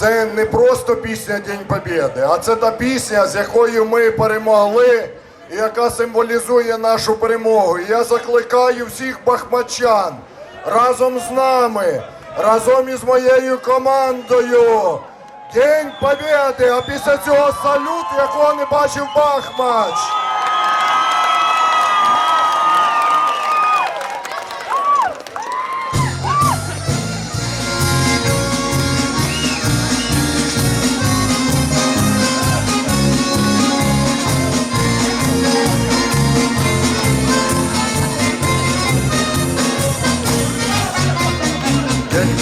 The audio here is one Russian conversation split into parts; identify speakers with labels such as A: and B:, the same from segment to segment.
A: це не просто пісня День Побєди, а це та пісня, з якою ми перемогли і яка символізує нашу перемогу. Я закликаю всіх бахмачан разом з нами, разом із моєю командою. День Побєди, а після цього салют, якого не бачив Бахмач.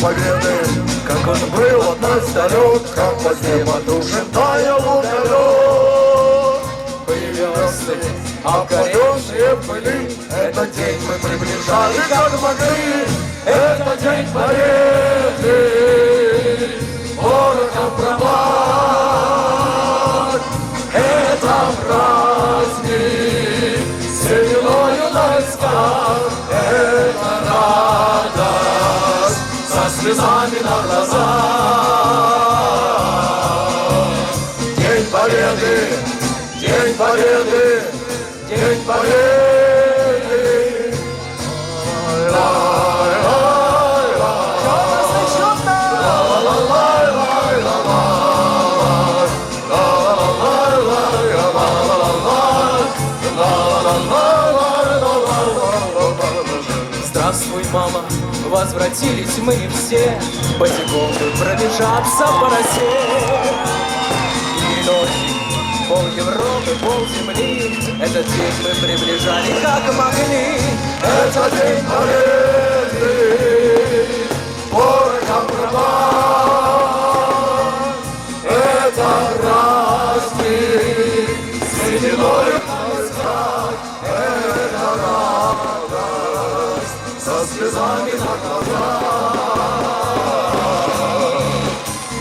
A: Победы, как он был от нас далек, как во сне потушен таял уголек. Появился, обгоревшие в пыли, этот день мы приближали, как могли. Это день Победы, слезами на глазах. День Победы, День Победы, День Победы.
B: Здравствуй, мама, возвратились мы все. Босиком бы пробежаться по росе И ночью пол Европы, пол земли. Этот день мы приближали как могли.
A: Это день победы, Kız kıza mizah kaza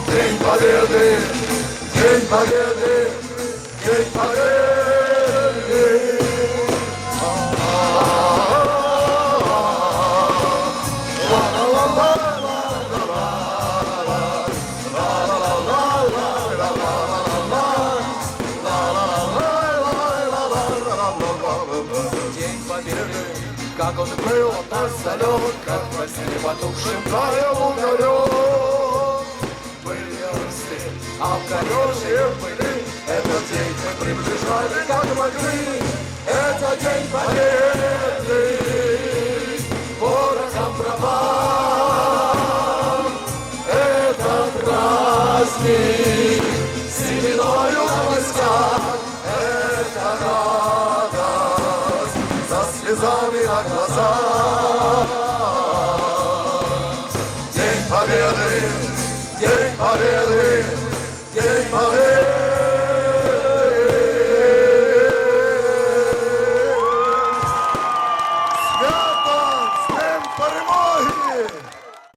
A: Genç parede Genç parede Genç parede
B: Jane, but как он был от нас далек Как сне потухшим
A: Таял уголек.
B: были росли Обгоревшие были
A: Этот день мы приближали, как могли. Это день победы, ворогом пропал. Это праздник, bir aklasa. Gel parayalım, gel parayalım, gel parayalım